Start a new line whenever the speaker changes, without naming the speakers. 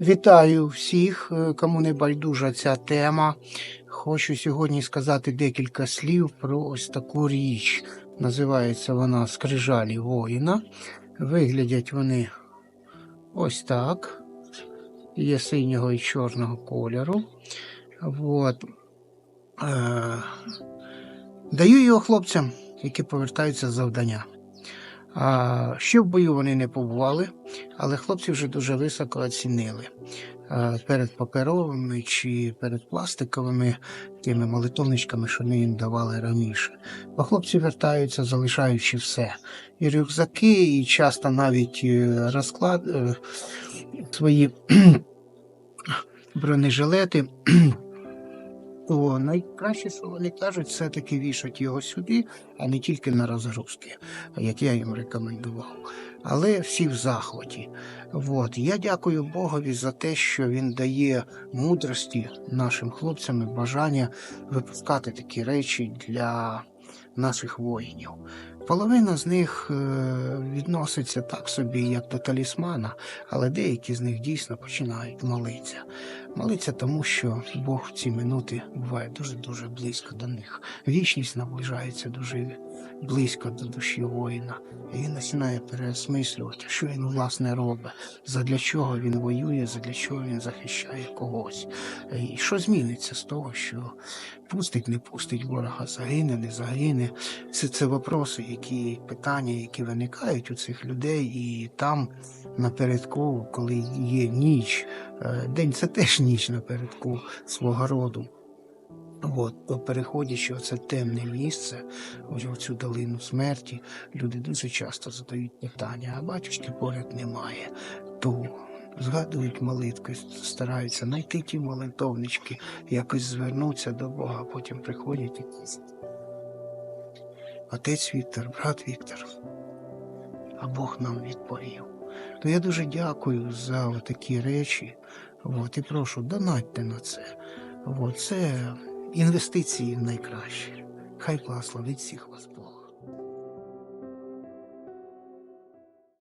Вітаю всіх, е, кому не байдужа ця тема. Хочу сьогодні сказати декілька слів про ось таку річ. Називається вона Скрижалі воїна. Виглядять вони ось так. Є синього і чорного кольору. От. Е, даю його хлопцям, які повертаються з завдання. А, ще в бою вони не побували, але хлопці вже дуже високо оцінили. Перед паперовими чи перед пластиковими тими молитовничками, що ми їм давали раніше. Бо хлопці вертаються, залишаючи все. І рюкзаки, і часто навіть е, розклад е, свої бронежилети. То найкраще, що вони кажуть, все-таки вішать його сюди, а не тільки на розгрузки, як я їм рекомендував. Але всі в захваті. От. Я дякую Богові за те, що він дає мудрості нашим хлопцям і бажання випускати такі речі для наших воїнів. Половина з них е, відноситься так собі, як до талісмана, але деякі з них дійсно починають молитися. Молиться тому, що Бог в ці минути буває дуже-дуже близько до них. Вічність наближається дуже близько до душі воїна. І він починає переосмислювати, що він власне робить, задля чого він воює, задля чого він захищає когось. І що зміниться з того, що пустить, не пустить ворога, загине, не загине. Це, це вопроси, які питання, які виникають у цих людей, і там напередку, коли є ніч, е, день це теж ніч напередку свого роду. От, то переходячи оце темне місце, ось в цю долину смерті, люди дуже часто задають питання, а батюшки поряд немає. То згадують молитви, стараються знайти ті молитовнички, якось звернутися до Бога, а потім приходять і Отець Віктор, брат Віктор, а Бог нам відповів. То я дуже дякую за такі речі. От, і прошу, донатьте на це. От, це інвестиції найкраще. Хай благословить всіх вас.